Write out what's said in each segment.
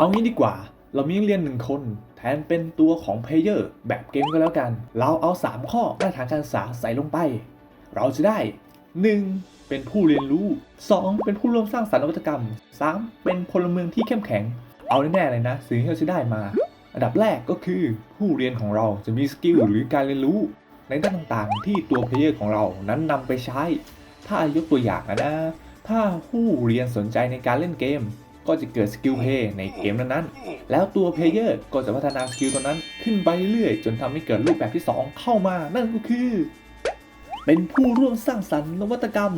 เอางี้ดีกว่า เรามีนักเรียนหนึ่งคน แทนเป็นตัวของเพลเยอร์แบบเกมก็แล้วกัน เราเอา 3 ข้อมาตรฐานการศึกษาใส่ลงไป เราจะได้ 1. เป็นผู้เรียนรู้ 2. เป็นผู้ร่วมสร้างสรรค์นวัตกรรม 3. เป็นพลเมืองที่เข้มแข็ง เอาแน่ๆเลยนะสิ่งที่เราจะได้มา อันดับแรกก็คือผู้เรียนของเราจะมีสกิลหรือการเรียนรู้ ในด้านต่างๆ ที่ตัวเพลเยอร์ของเรานั้นนำไปใช้ ถ้ายกตัวอย่างนะถ้าผู้เรียนสนใจในการเล่นเกม ก็จะเกิดสกิลเพย์ในเกมนั้นๆ แล้วตัวเพลเยอร์ก็จะพัฒนาสกิลตัวนั้นขึ้นไปเรื่อยๆจนทำให้เกิดรูปแบบที่ 2 เข้ามา นั่นก็คือ เป็นผู้ร่วมสร้างสรรค์นวัตกรรม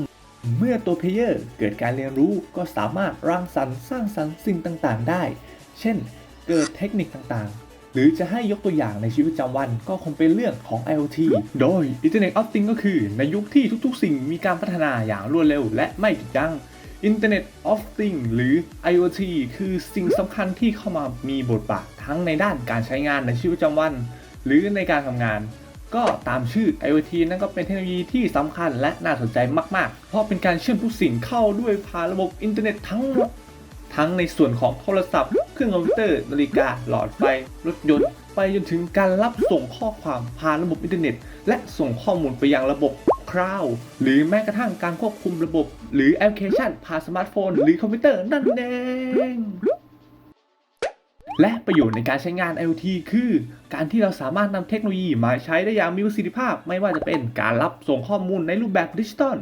เมื่อตัวเพลเยอร์เกิดการเรียนรู้ก็สามารถรังสรรค์สร้างสรรค์สิ่งต่างๆ ได้ เช่น เกิดเทคนิคต่างๆหรือจะให้ยกตัวอย่างในชีวิตประจำวันก็คงเป็นเรื่องของ IoT โดย Internet of Things ก็คือ ในยุคที่ทุกๆ สิ่งมีการพัฒนาอย่างรวดเร็วและไม่หยุดยั้ง Internet of Things หรือ IoT คือสิ่งสำคัญที่เข้ามามีบทบาททั้งในด้านการใช้งานในชีวิตประจำวัน หรือในการทำงาน ก็ตามชื่อ IoT นั่นก็เป็นเทคโนโลยีที่สำคัญและน่าสนใจมาก ๆ เพราะเป็นการเชื่อมทุกสิ่งเข้าด้วยผ่านระบบอินเทอร์เน็ตทั้งหมดทั้งในส่วนของโทรศัพท์ เครื่องคอมพิวเตอร์ นาฬิกา หลอดไฟ รถยนต์ ไปจนถึงการรับส่งข้อความผ่านระบบอินเทอร์เน็ต และส่งข้อมูลไปยังระบบ คลาวหรือแม้กระทั่งการควบคุมระบบ หรือแอปพลิเคชันผ่านสมาร์ทโฟน หรือคอมพิวเตอร์นั่นเองและประโยชน์ในการใช้งาน IoT คือ การที่เราสามารถนำเทคโนโลยีมาใช้ได้อย่างมีประสิทธิภาพ ไม่ว่าจะเป็นการรับส่งข้อมูลในรูปแบบดิจิตอล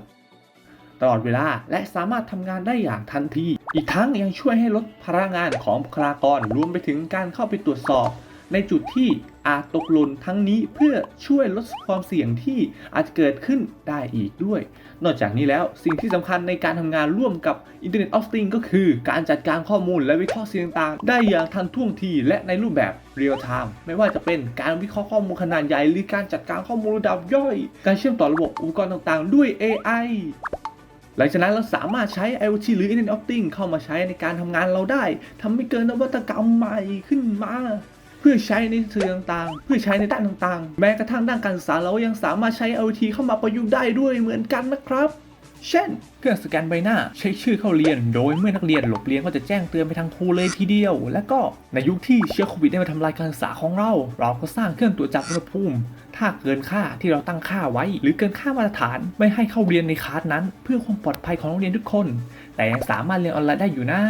ตลอดเวลาและสามารถทำงานได้อย่างทันที อีกทั้งยังช่วยให้ลดพลังงานของบุคลากรรวมไปถึงการเข้าไปตรวจสอบ ในจุดที่อาจตกหล่นทั้งนี้เพื่อช่วยลดความเสี่ยงที่อาจเกิดขึ้นได้อีกด้วย นอกจากนี้แล้วสิ่งที่สำคัญในการทำงานร่วมกับ Internet of Things ก็คือ การจัดการข้อมูลและวิเคราะห์สิ่งต่างๆ ได้อย่างทันท่วงทีและในรูปแบบ Real Time ไม่ว่าจะเป็นการวิเคราะห์ข้อมูลขนาดใหญ่หรือการจัดการข้อมูลระดับย่อย การเชื่อมต่อระบบอุปกรณ์ต่างๆ ด้วย AI หลังจากนั้นเราสามารถใช้ IoT หรือ Internet of Things เข้ามาใช้ในการทำงานเราได้ทำให้เกิดนวัตกรรมใหม่ขึ้นมา เพื่อใช้ในสื่อต่างๆ เพื่อใช้ในด้านต่างๆ แม้กระทั่งด้านการศึกษาเรายังสามารถใช้ IoT เข้ามาประยุกต์ได้ด้วยเหมือนกันนะครับ เช่น เครื่องสแกนใบหน้าใช้ชื่อเข้าเรียน โดยเมื่อนักเรียนหลบเรียนก็จะแจ้งเตือนไปทางครูเลยทีเดียว และก็ในยุคที่เชื้อโควิดได้มาทำลายการศึกษาของเรา เราก็สร้างเครื่องตรวจจับอุณหภูมิ ถ้าเกินค่าที่เราตั้งค่าไว้ หรือเกินค่ามาตรฐานไม่ให้เข้าเรียนในคลาสนั้น เพื่อความปลอดภัยของนักเรียนทุกคน แต่ยังสามารถเรียนออนไลน์ได้อยู่นะ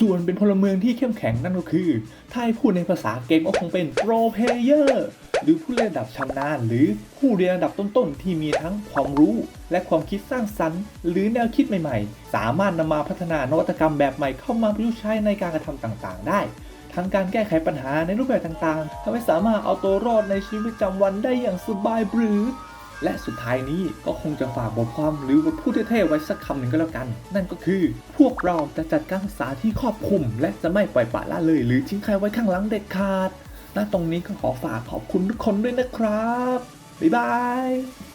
ส่วนเป็นพลเมืองที่เข้มแข็งนั่นก็คือ ถ้าให้พูดในภาษาเกมก็คงเป็น pro player หรือผู้เล่นระดับชำนาญหรือผู้เรียนระดับต้นๆ ที่มีทั้งความรู้ และความคิดสร้างสรรค์ หรือแนวคิดใหม่ๆ สามารถนำมาพัฒนานวัตกรรมแบบใหม่เข้ามาประยุกต์ใช้ในการกระทำต่างๆ ได้ทั้งการแก้ไขปัญหาในรูปแบบต่างๆทำให้สามารถเอาตัวรอดในชีวิตประจำวันได้อย่างสบายบรือ และสุดท้ายนี้ก็คงจะฝากบทความหรือบทพูดเท่ๆไว้สักคำหนึ่งก็แล้วกัน นั่นก็คือ พวกเราจะจัดการศึกษาที่ครอบคลุม และจะไม่ปล่อยปละละเลย หรือทิ้งใครไว้ข้างหลังเด็ดขาดณตรงนี้ก็ขอฝากขอบคุณทุกคนด้วยนะครับบ๊ายบาย